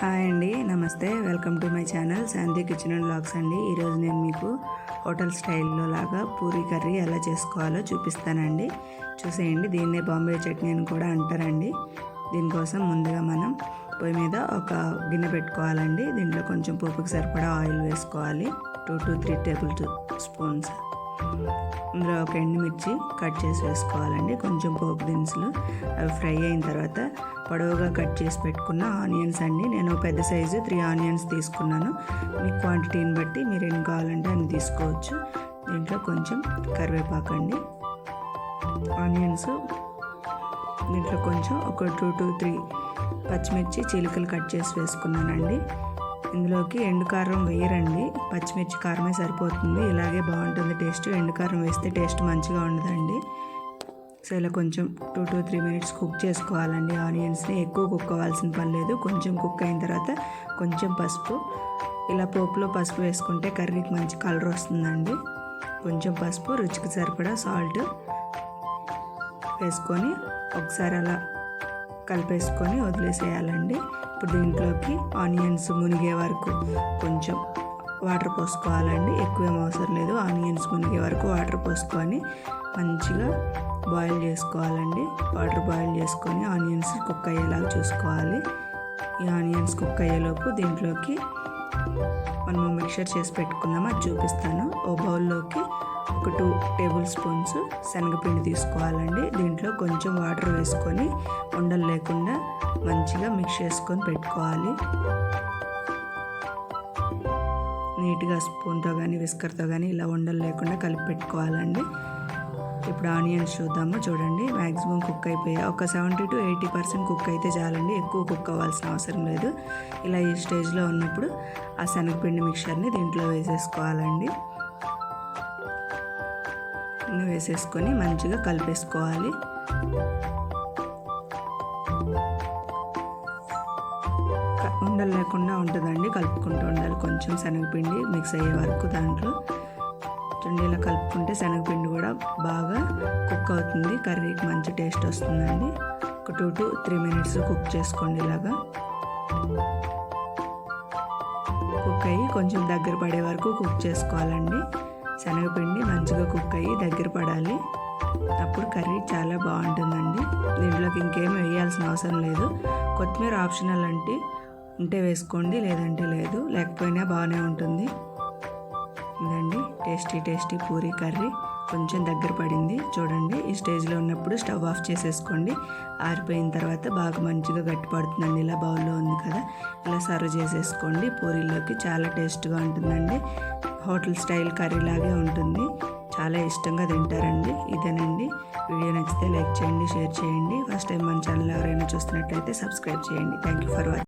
Hi అండి నమస్తే. Welcome to my channel Shanti kitchen and blogs అండి. ఈరోజు నేను మీకు హోటల్ స్టైల్లో లాగా పూరీ కర్రీ ఎలా చేసుకోవాలో చూపిస్తానండి. చూసేయండి దీన్నే బాంబే చట్నీ అని కూడా అంటారండి. దీనికోసం ముందుగా మనం పొయ్యి మీద ఒక గిన్నె పెట్టుకోవాలండి. దీంట్లో కొంచెం పోపుకి సరిపడా ఆయిల్ వేసుకోవాలి. Two to three tablespoons ఇందులో ఒక ఎండుమిర్చి కట్ చేసి వేసుకోవాలండి. కొంచెం పోపు దినుసులు అవి ఫ్రై అయిన తర్వాత పొడవుగా కట్ చేసి పెట్టుకున్న ఆనియన్స్ అండి. నేను పెద్ద సైజు త్రీ ఆనియన్స్ తీసుకున్నాను. మీ క్వాంటిటీని బట్టి మీరు ఎన్ని కావాలంటే అన్ని తీసుకోవచ్చు. దీంట్లో కొంచెం కరివేపాకు అండి. ఆనియన్స్ దీంట్లో కొంచెం ఒక టూ టూ త్రీ పచ్చిమిర్చి చిలుకలు కట్ చేసి వేసుకున్నానండి. ఇందులోకి ఎండు కారం వేయరండి. పచ్చిమిర్చి కారమే సరిపోతుంది. ఇలాగే బాగుంటుంది టేస్ట్. ఎండు కారం వేస్తే టేస్ట్ మంచిగా ఉండదండి. సో ఇలా కొంచెం two two three minutes cook చేసుకోవాలండి. ఆనియన్స్ని ఎక్కువ కుక్ అవ్వాల్సిన పని లేదు. కొంచెం కుక్ అయిన తర్వాత కొంచెం పసుపు. ఇలా పోపులో పసుపు వేసుకుంటే కర్రీకి మంచి కలర్ వస్తుందండి. కొంచెం పసుపు రుచికి సరిపడా సాల్ట్ వేసుకొని ఒకసారి అలా కలిపేసుకొని వదిలేసేయాలండి. ఇప్పుడు దీంట్లోకి ఆనియన్స్ మునిగే వరకు కొంచెం వాటర్ పోసుకోవాలండి. ఎక్కువ అవసరం లేదు. ఆనియన్స్ మునిగే వరకు వాటర్ పోసుకొని మంచిగా బాయిల్ చేసుకోవాలండి. వాటర్ బాయిల్ చేసుకొని ఆనియన్స్ కుక్ అయ్యేలాగా చూసుకోవాలి. ఈ ఆనియన్స్ కుక్ అయ్యేలోపు దీంట్లోకి మనం మిక్చర్ చేసి పెట్టుకుందాం అది చూపిస్తాను. ఓ బౌల్లోకి ఒక టూ టేబుల్ స్పూన్స్ శనగపిండి తీసుకోవాలండి. దీంట్లో కొంచెం వాటర్ వేసుకొని ఉండలు లేకుండా మంచిగా మిక్స్ చేసుకొని పెట్టుకోవాలి. నీట్గా స్పూన్తో కానీ విస్కర్తో కానీ ఇలా ఉండలు లేకుండా కలిపి పెట్టుకోవాలండి. ఇప్పుడు ఆనియన్స్ చూద్దాము. చూడండి మ్యాక్సిమం కుక్ అయిపోయాయి ఒక seventy to eighty percent cook అయితే చాలండి. ఎక్కువ కుక్ అవ్వాల్సిన అవసరం లేదు. ఇలా ఈ స్టేజ్లో ఉన్నప్పుడు ఆ శనగపిండి మిక్చర్ని దీంట్లో వేసేసుకోవాలండి. వేసేసుకొని మంచిగా కలిపేసుకోవాలి. ఉండలు లేకుండా ఉంటుందండి కలుపుకుంటూ ఉండాలి. కొంచెం శనగపిండి మిక్స్ అయ్యే వరకు దాంట్లో. చూడండి ఇలా కలుపుకుంటే శనగపిండి కూడా బాగా కుక్ అవుతుంది. కర్రీకి మంచి టేస్ట్ వస్తుందండి. ఒక two to three minutes cook చేసుకోండి ఇలాగా. కుక్ అయ్యి కొంచెం దగ్గర పడే వరకు కుక్ చేసుకోవాలండి. శనగపిండి మంచిగా కుక్ అయ్యి దగ్గర పడాలి. అప్పుడు కర్రీ చాలా బాగుంటుందండి. దీంట్లోకి ఇంకేం వేయాల్సిన అవసరం లేదు. కొత్తిమీర ఆప్షనల్ అంటే ఉంటే వేసుకోండి లేదంటే లేదు. లేకపోయినా బాగానే ఉంటుంది. ఇదండి టేస్టీ టేస్టీ పూరీ కర్రీ. కొంచెం దగ్గర పడింది. చూడండి ఈ స్టేజ్లో ఉన్నప్పుడు స్టవ్ ఆఫ్ చేసేసుకోండి. ఆరిపోయిన తర్వాత బాగా మంచిగా గట్టి పడుతుందండి. ఇలా బౌల్లో ఉంది కదా ఇలా సర్వ్ చేసేసుకోండి. పూరీలోకి చాలా టేస్ట్గా ఉంటుందండి. హోటల్ స్టైల్ కర్రీ లాగే ఉంటుంది. చాలా ఇష్టంగా తింటారండి. ఇదేనండి. వీడియో నచ్చితే లైక్ చేయండి షేర్ చేయండి. ఫస్ట్ టైం మన ఛానల్ ఎవరైనా చూస్తున్నట్టయితే సబ్స్క్రైబ్ చేయండి. Thank you for watching